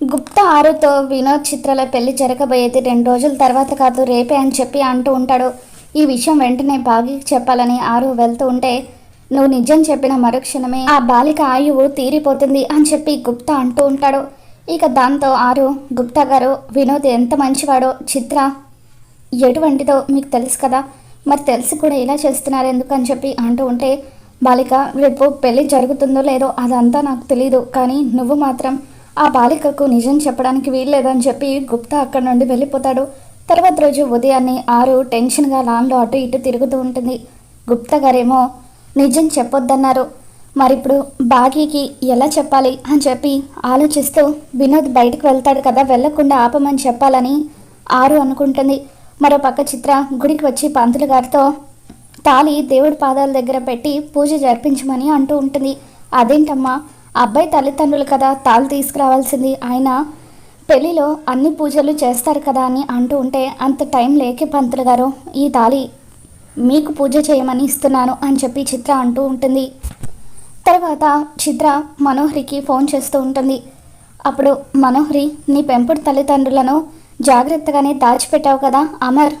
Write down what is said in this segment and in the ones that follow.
గుప్తా ఆరుతో వినోద్ చిత్రాల పెళ్ళి జరగబోయేది రెండు రోజుల తర్వాత కాదు రేపే అని చెప్పి అంటూ ఉంటాడు. ఈ విషయం వెంటనే బాగికి చెప్పాలని ఆరు వెళ్తూ ఉంటే నువ్వు నిజం చెప్పిన మరుక్షణమే ఆ బాలిక ఆయువు తీరిపోతుంది అని చెప్పి గుప్తా అంటూ ఉంటాడు. ఇక దాంతో ఆరు గుప్తా గారు వినోద్ ఎంత మంచివాడో చిత్ర ఎటువంటిదో మీకు తెలుసు కదా. మరి తెలిసి కూడా ఇలా చేస్తున్నారు ఎందుకు అని చెప్పి అంటూ ఉంటే బాలిక రేపు పెళ్ళి జరుగుతుందో లేదో అదంతా నాకు తెలియదు కానీ నువ్వు మాత్రం ఆ బాలికకు నిజం చెప్పడానికి వీల్లేదని చెప్పి గుప్తా అక్కడి నుండి వెళ్ళిపోతాడు. తర్వాత రోజు ఉదయాన్నే ఆరు టెన్షన్గా లాన్లో అటు ఇటు తిరుగుతూ ఉంటుంది. గుప్తా గారేమో నిజం చెప్పొద్దన్నారు. మరిప్పుడు బాగీకి ఎలా చెప్పాలి? అని చెప్పి ఆలోచిస్తూ వినోద్ బయటకు వెళ్తాడు కదా వెళ్ళకుండా ఆపమని చెప్పాలని ఆరు అనుకుంటుంది. మరో పక్క చిత్ర గుడికి వచ్చి పంతులు గారితో తాళి దేవుడి పాదాల దగ్గర పెట్టి పూజ జరిపించమని అంటూ ఉంటుంది. అదేంటమ్మా? అబ్బాయి తల్లిదండ్రులు కదా తాళి తీసుకురావాల్సింది. ఆయన పెళ్ళిలో అన్ని పూజలు చేస్తారు కదా అని అంటూ ఉంటే అంత టైం లేకే పంతులు గారు ఈ తాళి మీకు పూజ చేయమని ఇస్తున్నాను అని చెప్పి చిత్ర అంటూ ఉంటుంది. తర్వాత చిత్ర మనోహరికి ఫోన్ చేస్తూ ఉంటుంది. అప్పుడు మనోహరి నీ పెంపుడు తల్లిదండ్రులను జాగ్రత్తగానే దాచిపెట్టావు కదా అమర్.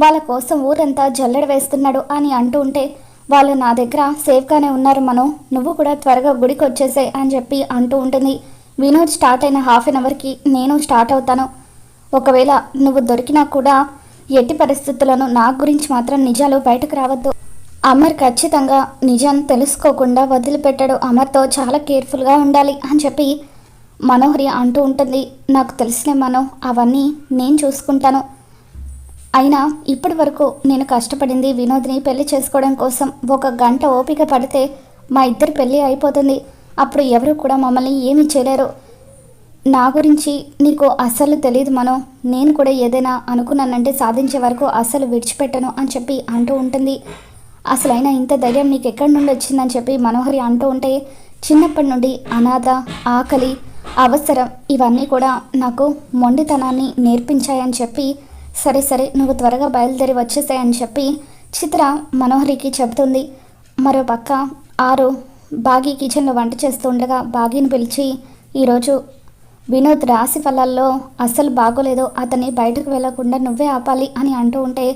వాళ్ళ కోసం ఊరంతా జల్లెడ వేస్తున్నాడు అని అంటూ ఉంటే వాళ్ళు నా దగ్గర సేఫ్గానే ఉన్నారు మనం నువ్వు కూడా త్వరగా గుడికి వచ్చేసే అని చెప్పి అంటూ ఉంటుంది. వినోద్ స్టార్ట్ అయిన హాఫ్ అన్ అవర్కి నేను స్టార్ట్ అవుతాను. ఒకవేళ నువ్వు దొరికినా కూడా ఎట్టి పరిస్థితులను నా గురించి మాత్రం నిజాలు బయటకు రావద్దు. అమర్ ఖచ్చితంగా నిజాన్ని తెలుసుకోకుండా వదిలిపెట్టాడు. అమర్తో చాలా కేర్ఫుల్గా ఉండాలి అని చెప్పి మనోహరి అంటూ ఉంటుంది. నాకు తెలిసిన మనో అవన్నీ నేను చూసుకుంటాను. అయినా ఇప్పటి వరకు నేను కష్టపడింది వినోద్ని పెళ్ళి చేసుకోవడం కోసం ఒక గంట ఓపిక పడితే మా ఇద్దరు పెళ్ళి అయిపోతుంది. అప్పుడు ఎవరు కూడా మమ్మల్ని ఏమీ చేయలేరు. నా గురించి నీకు అస్సలు తెలియదు మనో నేను కూడా ఏదైనా అనుకున్నానంటే సాధించే వరకు అస్సలు విడిచిపెట్టను అని చెప్పి అంటూ ఉంటుంది. అసలైనా ఇంత ధైర్యం నీకు ఎక్కడి నుండి వచ్చిందని చెప్పి మనోహరి అంటూ ఉంటే చిన్నప్పటి నుండి అనాథ ఆకలి అవసరం ఇవన్నీ కూడా నాకు మొండితనాన్ని నేర్పించాయని చెప్పి సరే సరే నువ్వు త్వరగా బయలుదేరి వచ్చేసాయని చెప్పి చిత్ర మనోహరికి చెబుతుంది. మరో పక్క ఆరు బాగి కిచెన్లో వంట చేస్తూ ఉండగా పిలిచి ఈరోజు వినోద్ రాశి ఫలాల్లో అస్సలు బాగోలేదు అతన్ని బయటకు వెళ్ళకుండా నువ్వే ఆపాలి అని అంటూ ఉంటే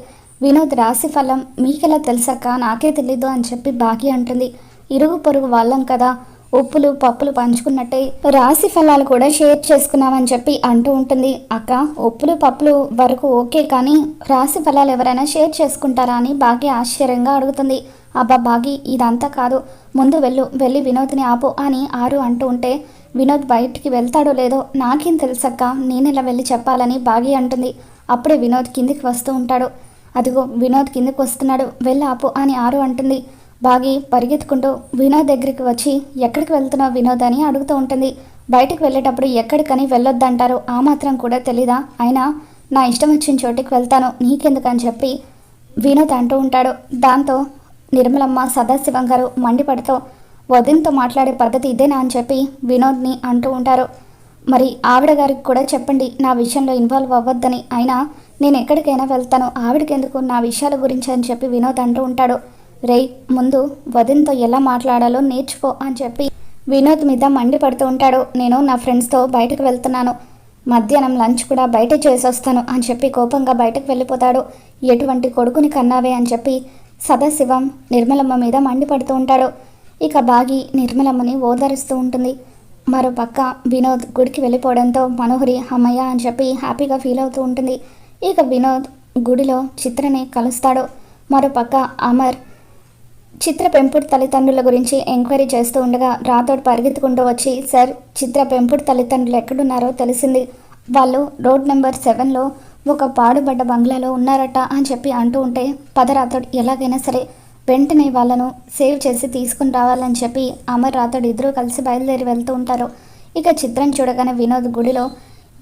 వినోద్ రాశి ఫలం మీకెలా తెలుసక్క? నాకే తెలీదు అని చెప్పి బాగి అంటుంది. ఇరుగు పొరుగు వాళ్ళం కదా ఉప్పులు పప్పులు పంచుకున్నట్టే రాశి ఫలాలు కూడా షేర్ చేసుకున్నామని చెప్పి అంటూ ఉంటుంది. అక్క ఉప్పులు పప్పులు వరకు ఓకే కానీ రాశి ఫలాలు ఎవరైనా షేర్ చేసుకుంటారా అని బాగా ఆశ్చర్యంగా అడుగుతుంది. అబ్బా బాగి ఇదంతా కాదు. ముందు వెళ్ళు వెళ్ళి వినోద్ని ఆపు అని ఆరు అంటూ ఉంటే వినోద్ బయటికి వెళ్తాడో లేదో నాకేం తెలుసక్క? నేను ఇలా వెళ్ళి చెప్పాలని బాగి అంటుంది. అప్పుడే వినోద్ కిందికి వస్తూ ఉంటాడు. అదిగో వినోద్ కిందికి వస్తున్నాడు. వెళ్ళి ఆపు అని ఆరు అంటుంది. బాగి పరిగెత్తుకుంటూ వినోద్ దగ్గరికి వచ్చి ఎక్కడికి వెళ్తున్నావు వినోద్? అని అడుగుతూ ఉంటుంది. బయటకు వెళ్ళేటప్పుడు ఎక్కడికని వెళ్ళొద్దంటారు. ఆ మాత్రం కూడా తెలీదా? అయినా నా ఇష్టం వచ్చిన చోటికి వెళ్తాను నీకెందుకని చెప్పి వినోద్ అంటూ ఉంటాడు. దాంతో నిర్మలమ్మ సదాశివం గారు మండిపడుతూ వదినతో మాట్లాడే పద్ధతి ఇదేనా? అని చెప్పి వినోద్ని అంటూ ఉంటారు. మరి ఆవిడ గారికి కూడా చెప్పండి నా విషయంలో ఇన్వాల్వ్ అవ్వద్దని. అయినా నేను ఎక్కడికైనా వెళ్తాను ఆవిడకెందుకు నా విషయాల గురించి? అని చెప్పి వినోద్ అంటూ ఉంటాడు. రేయ్ ముందు వదిన్తో ఎలా మాట్లాడాలో నేర్చుకో అని చెప్పి వినోద్ మీద మండిపడుతూ ఉంటాడు. నేను నా ఫ్రెండ్స్తో బయటకు వెళ్తున్నాను. మధ్యాహ్నం లంచ్ కూడా బయట చేసొస్తాను అని చెప్పి కోపంగా బయటకు వెళ్ళిపోతాడు. ఎటువంటి కొడుకుని కన్నావే అని చెప్పి సదాశివం నిర్మలమ్మ మీద మండిపడుతూ ఉంటాడు. ఇక బాగి నిర్మలమ్మని ఓదారుస్తూ ఉంటుంది. మరో పక్క వినోద్ గుడికి వెళ్ళిపోవడంతో మనోహరి అమ్మయ్య అని చెప్పి హ్యాపీగా ఫీల్ అవుతూ ఉంటుంది. ఇక వినోద్ గుడిలో చిత్రని కలుస్తాడు. మరో పక్క అమర్ చిత్ర పెంపుడు తల్లిదండ్రుల గురించి ఎంక్వైరీ చేస్తూ ఉండగా రాతోడు పరిగెత్తుకుంటూ వచ్చి సార్ చిత్ర పెంపుడు తల్లిదండ్రులు ఎక్కడున్నారో తెలిసింది. వాళ్ళు రోడ్ నెంబర్ సెవెన్లో ఒక పాడుబడ్డ బంగ్లాలో ఉన్నారట అని చెప్పి అంటూ ఉంటే పద రాతోడు ఎలాగైనా సరే వెంటనే వాళ్ళను సేవ్ చేసి తీసుకుని రావాలని చెప్పి అమర్ రాతోడు ఇద్దరూ కలిసి బయలుదేరి వెళ్తూ ఉంటారు. ఇక చిత్రం చూడగానే వినోద్ గుడిలో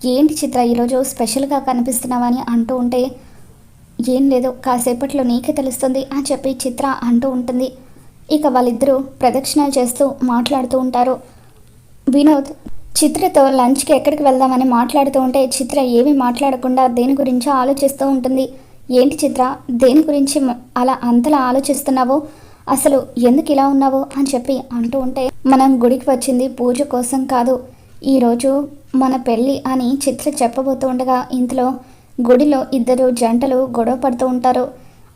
ఏంటి చిత్ర ఈరోజు స్పెషల్గా కనిపిస్తున్నావని అంటూ ఉంటే ఏం లేదు కాసేపట్లో నీకే తెలుస్తుంది అని చెప్పి చిత్ర అంటూ ఉంటుంది. ఇక వాళ్ళిద్దరూ ప్రదక్షిణాలు చేస్తూ మాట్లాడుతూ ఉంటారు. వినోద్ చిత్రతో లంచ్కి ఎక్కడికి వెళ్దామని మాట్లాడుతూ ఉంటే చిత్ర ఏమీ మాట్లాడకుండా దేని గురించో ఆలోచిస్తూ ఉంటుంది. ఏంటి చిత్ర దేని గురించి అలా అంతలా ఆలోచిస్తున్నావో? అసలు ఎందుకు ఇలా ఉన్నావు? అని చెప్పి అంటూ ఉంటే మనం గుడికి వచ్చింది పూజ కోసం కాదు. ఈరోజు మన పెళ్ళి అని చిత్ర చెప్పబోతూ ఉండగా ఇంతలో గుడిలో ఇద్దరు జంటలు గొడవ పడుతూ ఉంటారు.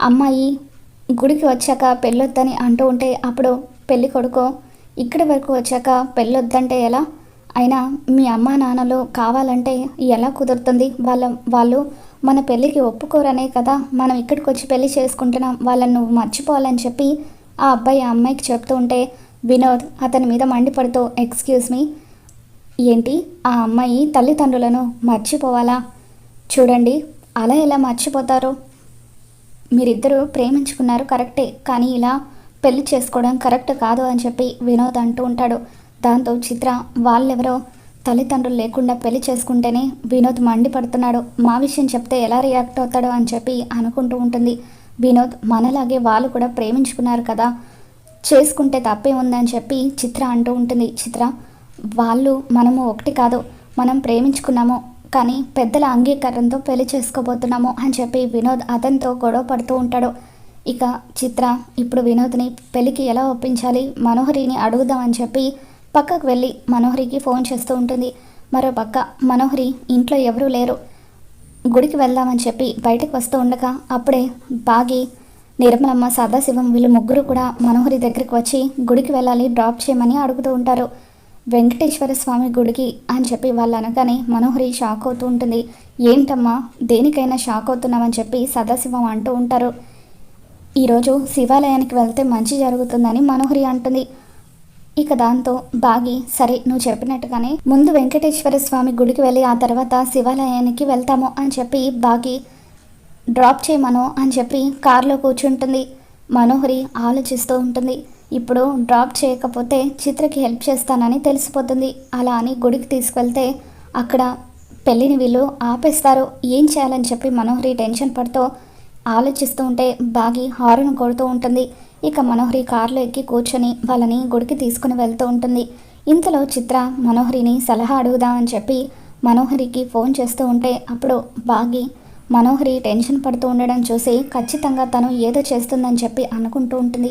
అమ్మాయి గుడికి వచ్చాక పెళ్ళొద్దని అంటూ ఉంటే అప్పుడు పెళ్ళి కొడుకు ఇక్కడి వరకు వచ్చాక పెళ్ళొద్దంటే ఎలా? అయినా మీ అమ్మా నాన్నలు కావాలంటే ఎలా కుదురుతుంది? వాళ్ళ వాళ్ళు మన పెళ్ళికి ఒప్పుకోరనే కదా? మనం ఇక్కడికి వచ్చి పెళ్ళి చేసుకుంటున్నాం. వాళ్ళని నువ్వు మర్చిపోవాలని చెప్పి ఆ అబ్బాయి ఆ అమ్మాయికి చెప్తూ ఉంటే వినోద్ అతని మీద మండిపడుతూ ఎక్స్క్యూజ్ మీ ఏంటి? ఆ అమ్మాయి తల్లిదండ్రులను మర్చిపోవాలా? చూడండి అలా ఎలా మర్చిపోతారు. మీరిద్దరూ ప్రేమించుకున్నారు కరెక్టే కానీ ఇలా పెళ్ళి చేసుకోవడం కరెక్ట్ కాదు అని చెప్పి వినోద్ అంటూ ఉంటాడు. దాంతో చిత్ర వాళ్ళెవరో తల్లిదండ్రులు లేకుండా పెళ్ళి చేసుకుంటేనే వినోద్ మండిపడుతున్నాడు. మా విషయం చెప్తే ఎలా రియాక్ట్ అవుతాడో అని చెప్పి అనుకుంటూ ఉంటుంది. వినోద్ మనలాగే వాళ్ళు కూడా ప్రేమించుకున్నారు కదా చేసుకుంటే తప్పే ఉందని చెప్పి చిత్ర అంటూ ఉంటుంది. చిత్ర వాళ్ళు మనము ఒకటి కాదు మనం ప్రేమించుకున్నాము కానీ పెద్దల అంగీకారంతో పెళ్ళి చేసుకోబోతున్నాము అని చెప్పి వినోద్ అతనితో గొడవ పడుతూ ఉంటాడు. ఇక చిత్ర ఇప్పుడు వినోద్ని పెళ్ళికి ఎలా ఒప్పించాలి? మనోహరిని అడుగుదామని చెప్పి పక్కకు వెళ్ళి మనోహరికి ఫోన్ చేస్తూ ఉంటుంది. మరో పక్క మనోహరి ఇంట్లో ఎవరూ లేరు. గుడికి వెళ్దామని చెప్పి బయటకు వస్తూ ఉండగా అప్పుడే బాగి నిర్మలమ్మ సదాశివం వీళ్ళు ముగ్గురు కూడా మనోహరి దగ్గరికి వచ్చి గుడికి వెళ్ళాలి డ్రాప్ చేయమని అడుగుతూ ఉంటారు. వెంకటేశ్వర స్వామి గుడికి అని చెప్పి వాళ్ళు అనగానే మనోహరి షాక్ అవుతూ ఉంటుంది. ఏంటమ్మా దేనికైనా షాక్ అవుతున్నామని చెప్పి సదాశివం అంటూ ఉంటారు. ఈరోజు శివాలయానికి వెళ్తే మంచి జరుగుతుందని మనోహరి అంటుంది. ఇక దాంతో బాగి సరే నువ్వు చెప్పినట్టుగానే ముందు వెంకటేశ్వర స్వామి గుడికి వెళ్ళి ఆ తర్వాత శివాలయానికి వెళ్తాము అని చెప్పి బాగి డ్రాప్ చేయమను అని చెప్పి కారులో కూర్చుంటుంది. మనోహరి ఆలోచిస్తూ ఉంటుంది. ఇప్పుడు డ్రాప్ చేయకపోతే చిత్రకి హెల్ప్ చేస్తానని తెలిసిపోతుంది. అలా అని గుడికి తీసుకెళ్తే అక్కడ పెళ్ళిని వీళ్ళు ఆపేస్తారు. ఏం చేయాలని చెప్పి మనోహరి టెన్షన్ పడుతూ ఆలోచిస్తూ ఉంటే బాగి హారును కొడుతూ ఉంటుంది. ఇక మనోహరి కారులో ఎక్కి కూర్చొని వాళ్ళని గుడికి తీసుకుని వెళ్తూ ఉంటుంది. ఇంతలో చిత్ర మనోహరిని సలహా అడుగుదామని చెప్పి మనోహరికి ఫోన్ చేస్తూ ఉంటే అప్పుడు బాగి మనోహరి టెన్షన్ పడుతూ ఉండడం చూసి ఖచ్చితంగా తను ఏదో చేస్తుందని చెప్పి అనుకుంటూ ఉంటుంది.